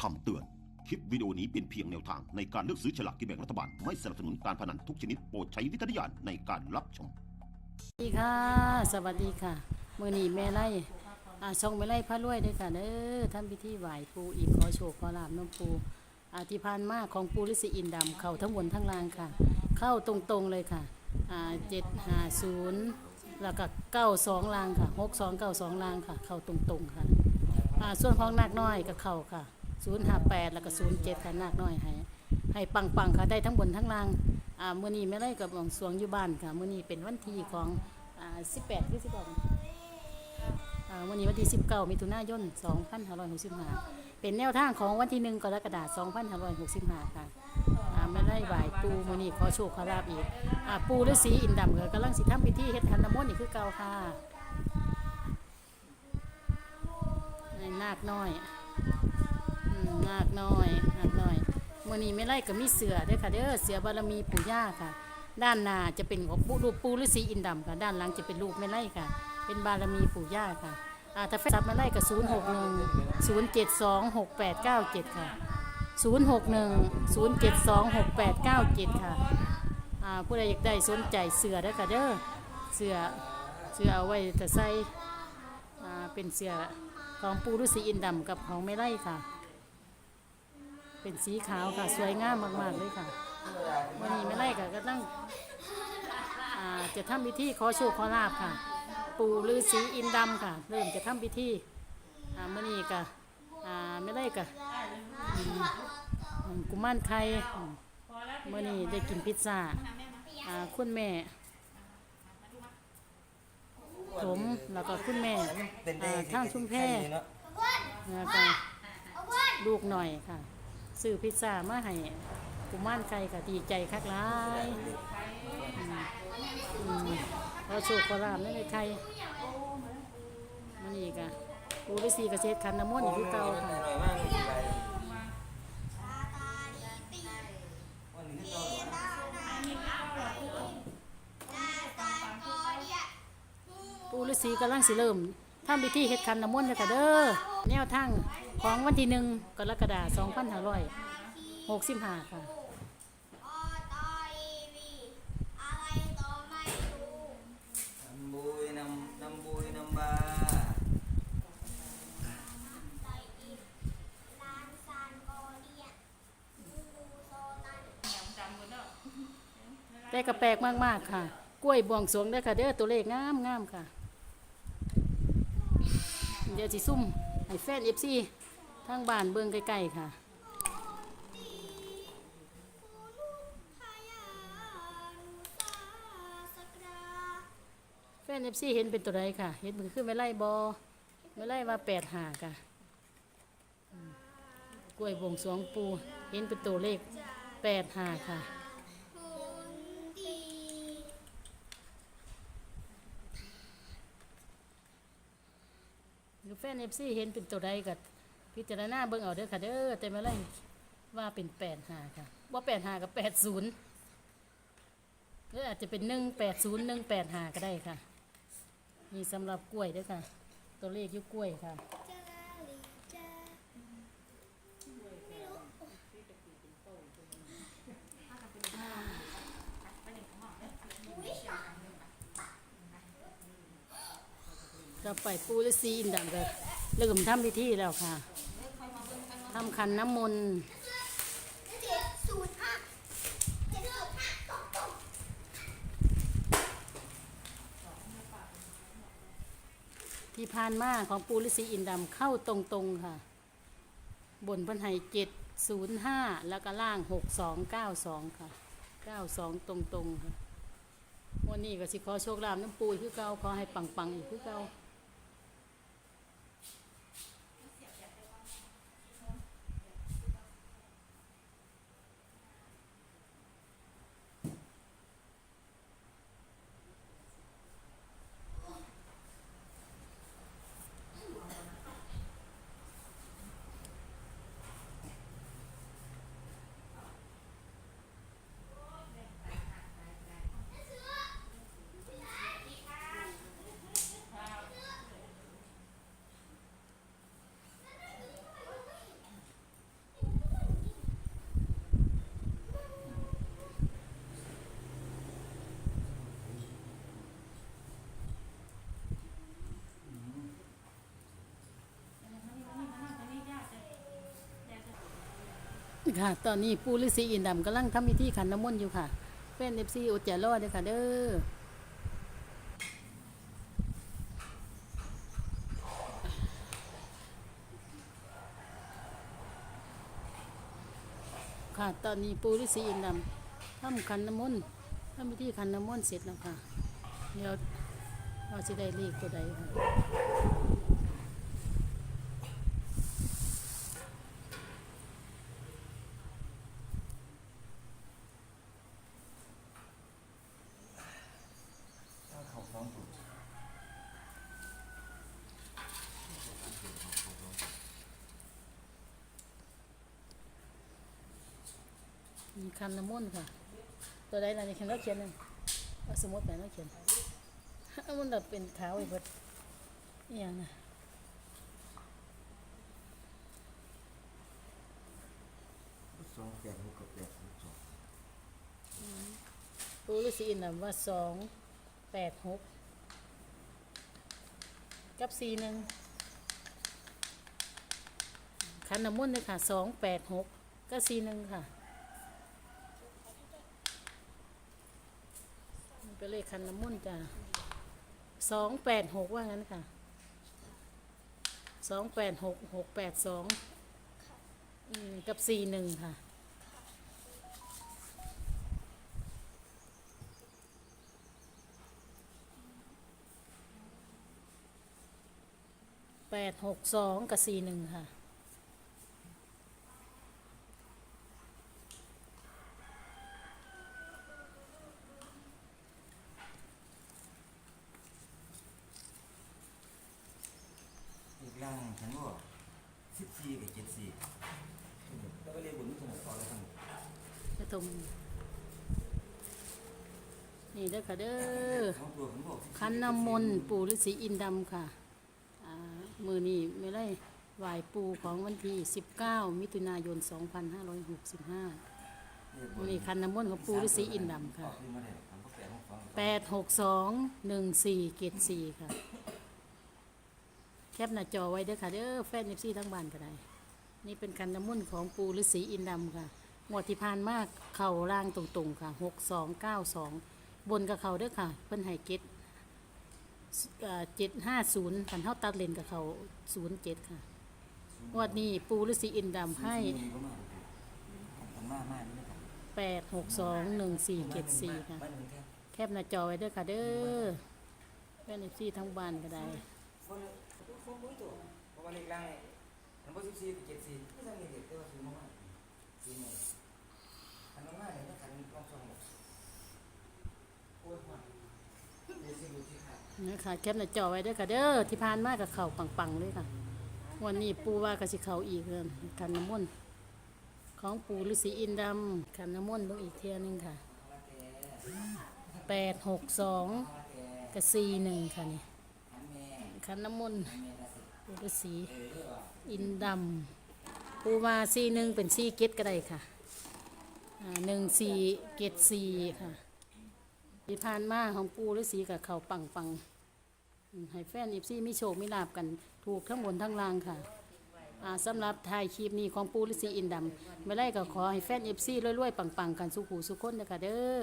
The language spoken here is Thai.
คำเตือน คลิปวิดีโอนี้เป็นเพียงแนวทางในการเลือกซื้อฉลากกินแบ่งรัฐบาล ไม่สนับสนุนการพนันทุกชนิดโปรดใช้วิจารณญาณในการรับชม สวัสดีค่ะ สวัสดีค่ะ มือนีแม่ไล่อาช่องแม่ไล่พระรวยด้วยค่ะเด้อทำพิธีไหว้ปูอีกขอโชคขอลาบน้ำปูอาทิพานมากของปูฤาษีอินดำ เข้าทั้งบนทั้งล่างค่ะ เข้าตรงๆเลยค่ะเจ็ดห้าศูนย์แล้วก็เก้าสองลางค่ะหกสองเก้าสองลางค่ะ เข้าตรงๆค่ะส่วนของนาคน้อยก็เข้าค่ะ ศูนย์ห้าแปดแล้วก็ศูนย์เจ็ดค่ะนาคน้อยให้ให้ปังๆค่ะได้ทั้งบนทั้งล่างอ่ามื้อนี้แม่ไล่กับหลวงสวงอยู่บ้านค่ะมื้อนี้เป็นวันที่ของอ่าสิบแปดหรือ16อ่ามื้อนี้วันที่19มิถุนายน2565เป็นแนวทางของวันที่1กรกฎาคม2565ค่ะอ่าแม่ไล่ไหว้ปู่มื้อนี้ขอโชคขอลาบอีกอ่าปูฤาษีอินดำก็กำลังสิทำพิธีเฮ็ดขันน้ำมนต์นี่คือเก่าค่ะในนาคน้อย อืมาคน้อยนาคน้อยมื่อนี้ไม่ไล่ก็มีเสือเด้วยค่ะเด้อเสือบารมีปู่ย่าค่ะ ด้านหน้าจะเป็นของปู่รูปปู่ฤาษีอินดำค่ะ ด้านหลังจะเป็นรูปไม่ไล่ค่ะ เป็นบารมีปู่ย่าค่ะอ่าถ้าแฟนซับไม่ไล่ก็ศูนย์หกหนึ่งศูนย์เจ็ดสองหกแปดเก้าเจ็ดค่ะศูนย์หกหนึ่งศูนย์เจ็ดสองหกแปดเก้าเจ็ดค่ะอ่าผู้ใดอยากได้สนใจเสือเด้อค่ะเด้อเสือเสือเอาไว้แต่ใส่อ่าเป็นเสือของปู่ฤาษีอินดำกับของไม่ไล่ค่ะ เป็นสีขาวค่ะ สวยงามมากๆเลยค่ะวันนี้ไม่ไล่ค่ะก็ต้องจะทำพิธีขอโชคขอลาบค่ะ ปู่ฤาษีอินดำค่ะ เริ่มจะทำพิธีอ่ามื่อนี้ก็อ่าไม่ไล่ก็กุมารไข่อืมมื่อนี้ได้กินพิซซ่าคุณแม่ผมแล้วก็คุณแม่อ่าทางชุมแพแล้วก็ลูกหน่อยค่ะ ซื้อพิซซ่ามาให้กุมารไก่ค่ะดีใจคักหลายอืมอืมเราโชคขอลาบในในไทยมันนี่ค่ะปูฤาษีเกษตรคันน้ำมันต์อีกคือเก่าค่ะปูฤาษีกำลังสิเริ่มทำพิธีเฮ็ดคันน้ำมนต์เลยค่ะเด้อแนวทาง ของวันที่หนึ่งกรกฎาคม2565 ค่ะน้ำบุยน้ำน้ำบุยน้ำบาแต่กระแปลกมาก ๆ ค่ะ กล้วยบวงสวงเด้ค่ะ เด้อตัวเลขงามงามๆค่ะ เดี๋ยวสิซุ่มให้แฟนเอฟซี ทางบ้านเบิ่งใกล้ ๆ ค่ะแฟนเอฟซีเห็นเป็นตัวใดค่ะ เห็นมันขึ้นไม่ไล่บอไม่ไล่ว่าแปดหาค่ะ กล้วยบวงสรวงปู เห็นเป็นตัวเลขแปดหาค่ะแฟนเอฟซีเห็นเป็นตัวใดกับ พิจารณาเบิ่งเอาเด้อค่ะเด้อแต่ไม่ไรว่าเป็นแปดหาค่ะว่าแปดหากับแปดศูนย์หรืออาจจะเป็นหนึ่งแปดศูนย์หนึ่งแปดหาก็ได้ค่ะนี่สำหรับกล้วยเด้วยค่ะ ตัวเลขอยุกล้วยค่ะเราไปปูฤาษีอินดำก็ เริ่มทำพิธีแล้วค่ะทำขันน้ำมนต์ที่ผ่านมาของปูฤาษีอินดำเข้าตรงๆค่ะ บนพันไห้เจ็ดศูนย์ห้าแล้วก็ล่างหกสองเก้าสองค่ะเก้าสองตรงๆค่ะวันนี้ก็สิขอโชคลาภน้ำปูคือเก่าขอให้ปังๆอีกคือเก่า ค่ะ ตอนนี้ปูฤาษีอินดำกำลังทำพิธีขันน้ำมนต์อยู่ค่ะแฟน FC อดใจรอเด้อค่ะเด้อค่ะ ตอนนี้ปูฤาษีอินดำทำขันน้ำมนต์ทำพิธีขันน้ำมนต์เสร็จแล้วค่ะ เดี๋ยวว่าสิได้เลขตัวใดค่ะ เอาเขาสองตัว มี คันน้ำมนต์ค่ะ ตัวใดล่ะนี่เขียนแล้วเขียนหนึงเอาสมมติไปแล้วเขียนเอามันแบบเป็นขาวอีกเบิดอหย่างน่ะสองแปดหกกับแปดหกสองปูฤาษีอินทร์ว่าสองแปดหกกับสี่หนึ่งคันน้ำมนต์เลยค่ะสองแปดหกก็สี่หนึ่งค่ะมัน เป็นเลขคันน้ำมนต์จ้ะสองแปดหกว่างั้นค่ะสองแปดหกหกแปดสองกับสี่หนึ่งค่ะ แปดหกสองกับสี่หนึ่งค่ะ อีกล่างฉันบอก สิบสี่กับเจ็ดสี่แล้วก็เรียกบุญมิถุนต่อแล้วทั้งหมดกระทมนี่เด้อค่ะเด้อสองตัวฉันบอก14คันน้ำมนต์ปู่ฤาษีอินดำค่ะอ่ามือนี้ไม่ได้ไหวปู่ของวันที่ 19 มิถุนายน 2565 เรียกบุมือญนี้คันน้ำมนต์ของปู่ฤาษีอินดำค่ะ ออกขึ้นมาได้ผมก็แปดหกสองแปดหกสองหนึ่งสี่เกตสี่ค่ะแค ปหน้าจอไว้เด้อค่ะเด้อแฟนเอฟซีทั้งบ้านก็ได้นี่เป็นคันน้ำมุ่นของปูฤาษีอินดำค่ะงวดที่ผ่านมากเข่าล่างตรงๆค่ะหกสองเก้าสองบนกับเขาเด้อค่ะ เพิ่นให้เกตเจ็ดห้าศูนย์พันเท่าตัดเลนกับเขาศูนย์เจ็ดค่ะงวดนี้ปูฤาษีอินดำให้แปดหกสองหนึ่งสี่เกตสี่ค่ะ แค่แคปหน้าจอไว้เด้อค่ะเด้อแฟนเอฟซีทั้งบ้านก็ได้ คนคนรู้ตัวเพราะว่าเลขล่างฉันบอกสิบสี่กับเจ็ดสี่ไม่ต้องมีเด็กต่ว่าซื้อมาใหม่ซื้อใหม่อันนั้นมากเลยนะคันลองสองหมดโอ้ยหัวเดี๋ยวสิดูที่ขาดนะคะแคปหน้าจอไว้ด้อค่ะเด้อที่ผ่านมากับเขาปังๆเลยค่ะ วันนี้ปูว่ากับสิเขาอีกเลยกันน้ำมนต์ของปูฤาษีอินดำกันน้ำมนต์ลงอีกเทียนึงค่ะแปดหกสองกับสี่หนึ่งค่ะนี่ขันน้ำมนต์ ปูฤาษีอินดำปูมาสี่หนึ่งเป็นสี่เกตก็ได้ค่ะหนึ่งสี่เกตสี่ค่ะที่ผ่านมาของปูฤาษีกับเขาปังปังให้แฟนอีฟซี่มีโชคมีลาบกันถูกทั้งบนทั้งล่างค่ะสำหรับถ่ายคลิปนี้ของปูฤาษีอินดำไม่ไล่ก็ขอให้แฟนเอฟซีรวยๆ ปังๆ กันสุขูสุขคนนะคะเด้อ